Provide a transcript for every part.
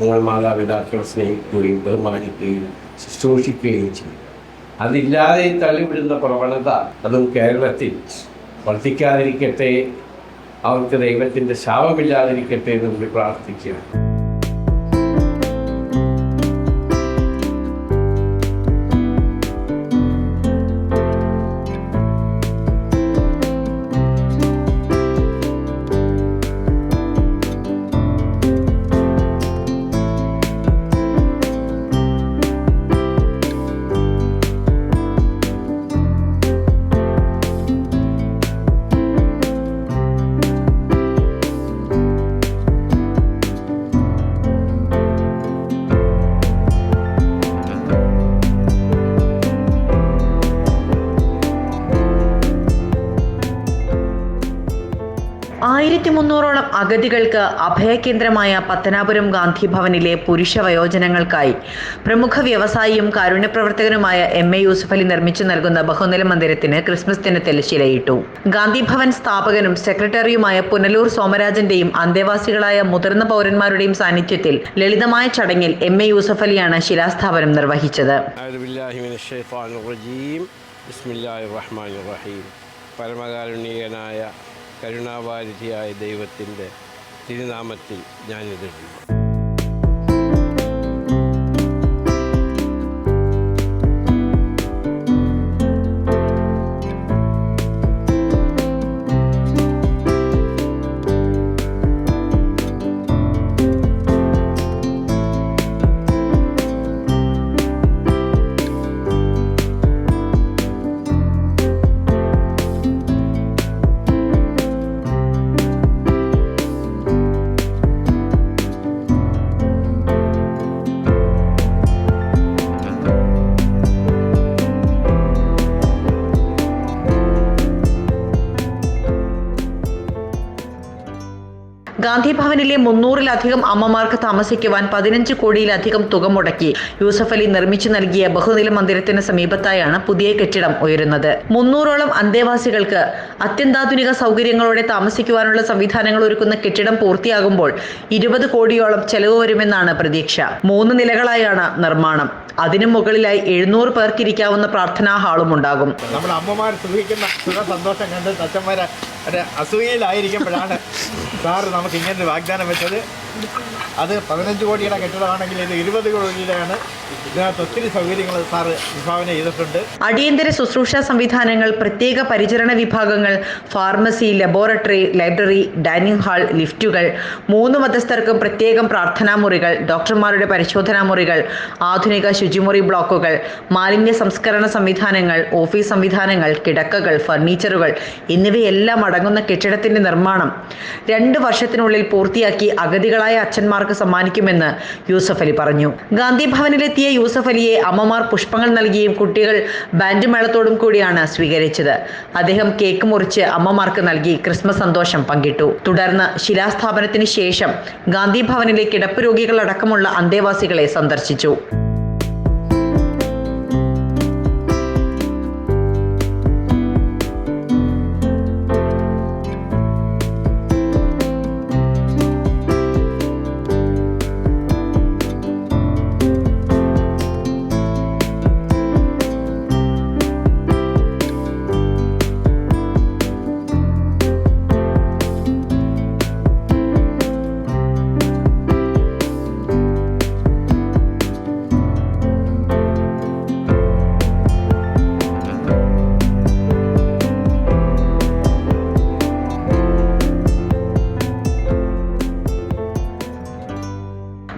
നിങ്ങൾ മാതാപിതാക്കളെ സ്നേഹിക്കുകയും ബഹുമാനിക്കുകയും ശുശ്രൂഷിക്കുകയും ചെയ്യും. അതില്ലാതെ തള്ളിവിടുന്ന പ്രവണത അതും കേരളത്തിൽ വർദ്ധിക്കാതിരിക്കട്ടെ അവർക്ക് ദൈവത്തിന്റെ ശാപമില്ലാതിരിക്കട്ടെ എന്ന് കൂടി പ്രാർത്ഥിക്കുകയാണ്. ആയിരത്തി മുന്നൂറോളം അഗതികൾക്ക് അഭയകേന്ദ്രമായ പത്തനാപുരം ഗാന്ധി ഭവനിലെ പുരുഷ വയോജനങ്ങൾക്കായി പ്രമുഖ വ്യവസായിയും കാരുണ്യപ്രവർത്തകനുമായ എം എ യൂസഫ് അലി നിർമ്മിച്ചു നൽകുന്ന ബഹുനില മന്ദിരത്തിന് ക്രിസ്മസ് ദിനത്തിൽ ശിലയിട്ടു. ഗാന്ധി ഭവൻ സ്ഥാപകനും സെക്രട്ടറിയുമായ പുനലൂർ സോമരാജന്റെയും അന്തേവാസികളായ മുതിർന്ന പൗരന്മാരുടെയും സാന്നിധ്യത്തിൽ ലളിതമായ ചടങ്ങിൽ എം എ യൂസഫ് അലിയാണ് ശിലാസ്ഥാപനം നിർവഹിച്ചത്. പരമകാരുണ്യനായ കരുണാവാരിധിയായ ദൈവത്തിന്റെ തിരുനാമത്തിൽ ഞാനിതിടുന്നു ഗാന്ധി ഭവനിലെ മുന്നൂറിലധികം അമ്മമാർക്ക് താമസിക്കുവാൻ പതിനഞ്ച് കോടിയിലധികം തുക മുടക്കി. യൂസഫ് അലി നിർമ്മിച്ചു നൽകിയ ബഹുനില മന്ദിരത്തിന് സമീപത്തായാണ് പുതിയ കെട്ടിടം ഉയരുന്നത്. മുന്നൂറോളം അന്തേവാസികൾക്ക് അത്യന്താധുനിക സൗകര്യങ്ങളോടെ താമസിക്കുവാനുള്ള സംവിധാനങ്ങൾ ഒരുക്കുന്ന കെട്ടിടം പൂർത്തിയാകുമ്പോൾ ഇരുപത് കോടിയോളം ചെലവ് വരുമെന്നാണ് പ്രതീക്ഷ. മൂന്ന് നിലകളായാണ് നിർമ്മാണം. അതിനു മുകളിലായി എഴുന്നൂറ് പേർക്കിരിക്കാവുന്ന പ്രാർത്ഥനാ ഹാളും ഉണ്ടാകും. നമ്മുടെ അമ്മമാർ സുഖിക്കുന്ന സുഖ സന്തോഷം കണ്ട് അച്ഛന്മാരെ അസൂയയിലായിരിക്കുമ്പോഴാണ് സാറ് നമുക്ക് ഇങ്ങനെ വാഗ്ദാനം വെച്ചത്. അത് പതിനഞ്ച് കോടിയുടെ കെട്ടിടമാണെങ്കിൽ ഇത് ഇരുപത് കോടിയുടെയാണ്. ഇതിനകത്ത് ഒത്തിരി സൗകര്യങ്ങൾ സാറ് വിഭാവന ചെയ്തിട്ടുണ്ട്. അടിയന്തര ശുശ്രൂഷ സംവിധാനങ്ങൾ പ്രത്യേക പരിചരണ വിഭാഗങ്ങൾ pharmacy laboratory library dining hall ലിഫ്റ്റുകൾ മൂന്ന് മതസ്ഥർക്കും പ്രത്യേകം പ്രാർത്ഥനാ മുറികൾ ഡോക്ടർമാരുടെ പരിശോധനാ മുറികൾ ആധുനിക ശുചിമുറി ബ്ലോക്കുകൾ മാലിന്യ സംസ്കരണ സംവിധാനങ്ങൾ ഓഫീസ് സംവിധാനങ്ങൾ കിടക്കകൾ ഫർണിച്ചറുകൾ എന്നിവയെല്ലാം അടങ്ങുന്ന കെട്ടിടത്തിന്റെ നിർമ്മാണം. രണ്ട് വർഷത്തിനുള്ളിൽ പൂർത്തിയാക്കി അഗതികളായ അച്ഛന്മാർക്ക് സമ്മാനിക്കുമെന്ന് യൂസഫ് അലി പറഞ്ഞു. ഗാന്ധി ഭവനിലെത്തിയ യൂസഫ് അലിയെ അമ്മമാർ പുഷ്പങ്ങൾ നൽകിയും കുട്ടികൾ ബാൻഡ് മേളത്തോടും കൂടിയാണ് സ്വീകരിച്ചത്. അദ്ദേഹം കേക്ക് മുറിച്ച് അമ്മമാർക്ക് നൽകി ക്രിസ്മസ് സന്തോഷം പങ്കിട്ടു. തുടർന്ന് ശിലാസ്ഥാപനത്തിന് ശേഷം ഗാന്ധി ഭവനിലെ കിടപ്പ് രോഗികളടക്കമുള്ള അന്തേവാസികളെ സന്ദർശിച്ചു.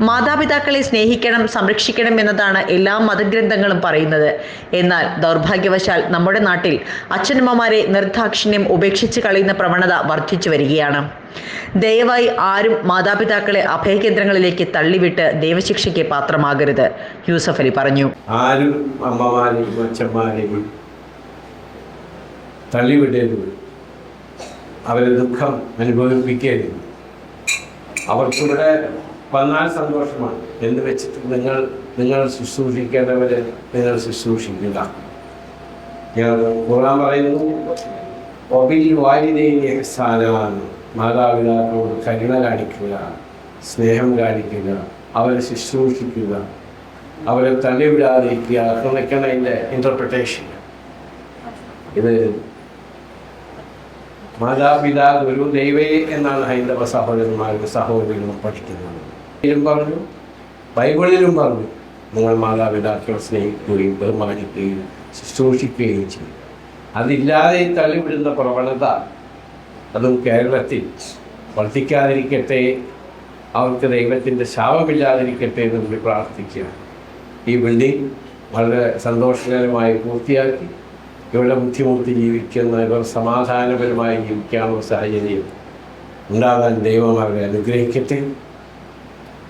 മാതാപിതാക്കളെ സ്നേഹിക്കണം സംരക്ഷിക്കണം എന്നതാണ് എല്ലാ മതഗ്രന്ഥങ്ങളും പറയുന്നത്. എന്നാൽ ദൗർഭാഗ്യവശാൽ നമ്മുടെ നാട്ടിൽ അച്ഛനമ്മമാരെ നിർദാക്ഷിണ്യം ഉപേക്ഷിച്ച് കളയുന്ന പ്രവണത വർദ്ധിച്ചു വരികയാണ്. ദയവായി ആരും മാതാപിതാക്കളെ അഭയകേന്ദ്രങ്ങളിലേക്ക് തള്ളിവിട്ട് ദൈവശിക്ഷയ്ക്ക് പാത്രമാകരുത് യൂസഫ് അലി പറഞ്ഞു. ആരും അമ്മമാരെയും അച്ഛന്മാരെയും തള്ളിവിടരുത്. അവരെ ദുഃഖം അനുഭവിപ്പിക്കരുത്. അവർക്കിവിടെ വന്നാൽ സന്തോഷമാണ്. എന്ന് വെച്ചിട്ട് നിങ്ങൾ നിങ്ങൾ ശുശ്രൂഷിക്കേണ്ടവരെ നിങ്ങൾ ശുശ്രൂഷിക്കുക. ഖുർആൻ പറയുന്നു സ്ഥാനമാണ് മാതാപിതാക്കളോട് കരുണ കാണിക്കുക സ്നേഹം കാണിക്കുക അവരെ ശുശ്രൂഷിക്കുക അവരെ തള്ളിവിടാതിരിക്കുക. അതൊക്കെയാണ് അതിന്റെ ഇന്റർപ്രിട്ടേഷൻ ഇത് മാതാപിതാ ഗുരു ദൈവേ എന്നാണ് ഹൈന്ദവ സഹോദരന്മാരും സഹോദരികളും പഠിക്കുന്നത്. ഇതിലും പറഞ്ഞു ബൈബിളിലും പറഞ്ഞു. നിങ്ങൾ മാതാപിതാക്കളെ സ്നേഹിക്കുകയും ബഹുമാനിക്കുകയും ശുശ്രൂഷിക്കുകയും ചെയ്യും. അതില്ലാതെ തള്ളിവിടുന്ന പ്രവണത അതും കേരളത്തിൽ വർദ്ധിക്കാതിരിക്കട്ടെ അവർക്ക് ദൈവത്തിന്റെ ശാപമില്ലാതിരിക്കട്ടെ എന്ന് കൂടി പ്രാർത്ഥിക്കുക ഈ ബിൽഡിംഗ് വളരെ സന്തോഷകരമായി പൂർത്തിയാക്കി. ഇവിടെ ബുദ്ധിമുട്ടി ജീവിക്കുന്ന ഇവർ സമാധാനപരമായി ജീവിക്കാനുള്ള സാഹചര്യം ഉണ്ടാകാൻ ദൈവം അവരെ അനുഗ്രഹിക്കട്ടെ.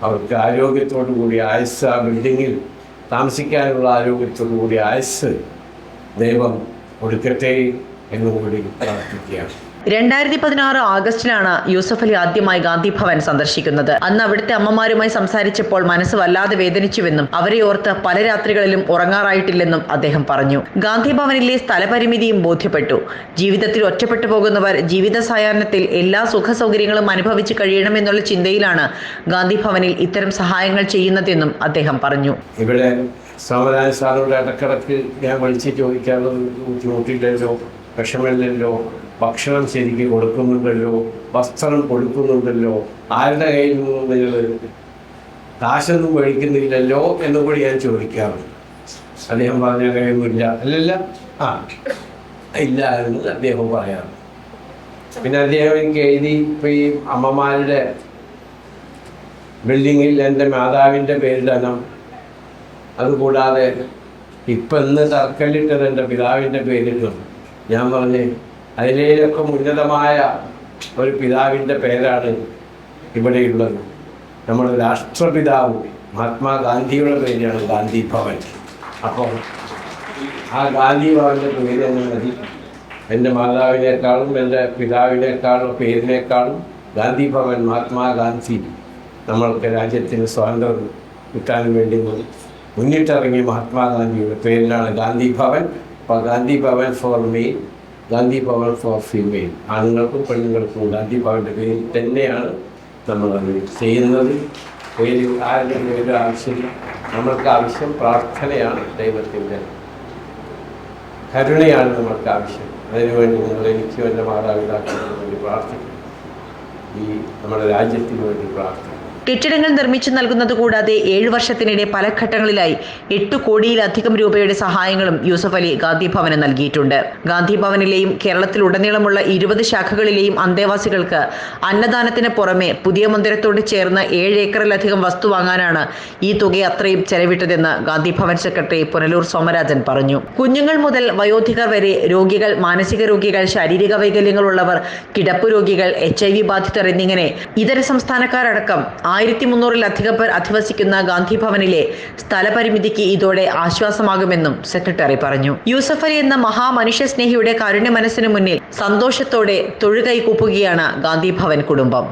അവർക്ക് ആരോഗ്യത്തോടു കൂടി ആയുസ് ആ ബിൽഡിങ്ങിൽ താമസിക്കാനുള്ള ആരോഗ്യത്തോടു കൂടി ആയുസ് ദൈവം കൊടുക്കട്ടെ എന്നുകൂടി പ്രാർത്ഥിക്കുകയാണ്. രണ്ടായിരത്തി പതിനാറ് ആഗസ്റ്റിലാണ് യൂസഫ് അലി ആദ്യമായി ഗാന്ധി ഭവൻ സന്ദർശിക്കുന്നത്. അന്ന് അവിടുത്തെ അമ്മമാരുമായി സംസാരിച്ചപ്പോൾ മനസ്സ് വല്ലാതെ വേദനിച്ചുവെന്നും അവരെ ഓർത്ത് പല രാത്രികളിലും ഉറങ്ങാറായിട്ടില്ലെന്നും അദ്ദേഹം പറഞ്ഞു. ഗാന്ധി ഭവനിലെ സ്ഥലപരിമിതിയും ബോധ്യപ്പെട്ടു. ജീവിതത്തിൽ ഒറ്റപ്പെട്ടു പോകുന്നവർ ജീവിത സായാഹ്നത്തിൽ എല്ലാ സുഖ സൗകര്യങ്ങളും അനുഭവിച്ച് കഴിയണമെന്നുള്ള ചിന്തയിലാണ് ഗാന്ധി ഭവനിൽ ഇത്തരം സഹായങ്ങൾ ചെയ്യുന്നതെന്നും അദ്ദേഹം പറഞ്ഞു. ഇവിടെ സാറിനോട് ഇടക്കിടക്ക് ഞാൻ വിളിച്ച് ചോദിക്കാറുള്ളത് വിഷമില്ലല്ലോ ഭക്ഷണം ശരിക്ക് കൊടുക്കുന്നുണ്ടല്ലോ വസ്ത്രം കൊടുക്കുന്നുണ്ടല്ലോ ആരുടെ കയ്യിൽ നിന്നും നിങ്ങൾ കാശൊന്നും മേടിക്കുന്നില്ലല്ലോ എന്നും കൂടി ഞാൻ ചോദിക്കാറുണ്ട്. അദ്ദേഹം പറഞ്ഞ കഴിയുന്നില്ല അല്ലല്ല ആ ഇല്ല എന്ന് അദ്ദേഹം പറയാറുണ്ട്. പിന്നെ അദ്ദേഹം എനിക്ക് എഴുതി ഇപ്പം ഈ അമ്മമാരുടെ ബിൽഡിങ്ങിൽ എന്റെ മാതാവിന്റെ പേരിടണം. അതുകൂടാതെ ഇപ്പം ഇന്ന് തർക്കല്ലിട്ടത് എന്റെ പിതാവിന്റെ പേരിലും ഞാൻ പറഞ്ഞേ അതിലേലൊക്കെ ഉന്നതമായ ഒരു പിതാവിന്റെ പേരാണ് ഇവിടെയുള്ളത് നമ്മുടെ രാഷ്ട്രപിതാവ് മഹാത്മാഗാന്ധിയുടെ പേരാണ് ഗാന്ധി ഭവൻ. അപ്പോൾ ആ ഗാന്ധി ഭവന്റെ പേര് തന്നെ മതി. എന്റെ മാതാവിനേക്കാളും എന്റെ പിതാവിനേക്കാളും പേരിനേക്കാളും ഗാന്ധി ഭവൻ മഹാത്മാഗാന്ധി നമ്മൾക്ക് രാജ്യത്തിന് സ്വാതന്ത്ര്യം കിട്ടാൻ വേണ്ടി മുന്നിട്ടിറങ്ങിയ മഹാത്മാഗാന്ധിയുടെ പേരിലാണ് Gandhi Bhavan. Gandhi Bhavan for male Gandhi Bhavan for female ആണുങ്ങൾക്കും പെണ്ണുങ്ങൾക്കും ഗാന്ധി ഭവന്റെ പേരിൽ തന്നെയാണ് നമ്മളത് ചെയ്യുന്നത്. പേര് ആരുടെ പേര് ആവശ്യമില്ല നമ്മൾക്ക് ആവശ്യം പ്രാർത്ഥനയാണ് ദൈവത്തിന്റെ കരുണയാണ് നമ്മൾക്ക് ആവശ്യം. അതിനുവേണ്ടി നിങ്ങൾ എനിക്കും എന്റെ മാതാപിതാക്കൾക്കും വേണ്ടി പ്രാർത്ഥിക്കും ഈ നമ്മുടെ രാജ്യത്തിന് വേണ്ടി പ്രാർത്ഥിക്കും കെട്ടിടങ്ങൾ നിർമ്മിച്ചു നൽകുന്നത് കൂടാതെ ഏഴു വർഷത്തിനിടെ പല ഘട്ടങ്ങളിലായി എട്ട് കോടിയിലധികം രൂപയുടെ സഹായങ്ങളും യൂസഫ് അലി ഗാന്ധി ഭവന് നൽകിയിട്ടുണ്ട്. ഗാന്ധി ഭവനിലെയും കേരളത്തിലുടനീളമുള്ള ഇരുപത് ശാഖകളിലെയും അന്തേവാസികൾക്ക് അന്നദാനത്തിന് പുറമെ പുതിയ മന്ദിരത്തോട് ചേർന്ന് ഏഴ് ഏക്കറിലധികം വസ്തു വാങ്ങാനാണ് ഈ തുക അത്രയും ചെലവിട്ടതെന്ന് ഗാന്ധി ഭവൻ സെക്രട്ടറി പുനലൂർ സോമരാജൻ പറഞ്ഞു. കുഞ്ഞുങ്ങൾ മുതൽ വയോധികർ വരെ രോഗികൾ മാനസിക രോഗികൾ ശാരീരിക വൈകല്യങ്ങളുള്ളവർ കിടപ്പ് രോഗികൾ എച്ച് ഐ വി ബാധിതർ എന്നിങ്ങനെ ഇതര സംസ്ഥാനക്കാരടക്കം ആയിരത്തി മുന്നൂറിലധികം പേർ അധിവസിക്കുന്ന ഗാന്ധി ഭവനിലെ സ്ഥലപരിമിതിക്ക് ഇതോടെ ആശ്വാസമാകുമെന്നും സെക്രട്ടറി പറഞ്ഞു. യൂസഫ് അലി എന്ന മഹാമനുഷ്യ സ്നേഹിയുടെ കാരുണ്യ മനസ്സിന് മുന്നിൽ സന്തോഷത്തോടെ തൊഴുകൈ കൂപ്പുകയാണ് ഗാന്ധി ഭവൻ കുടുംബം.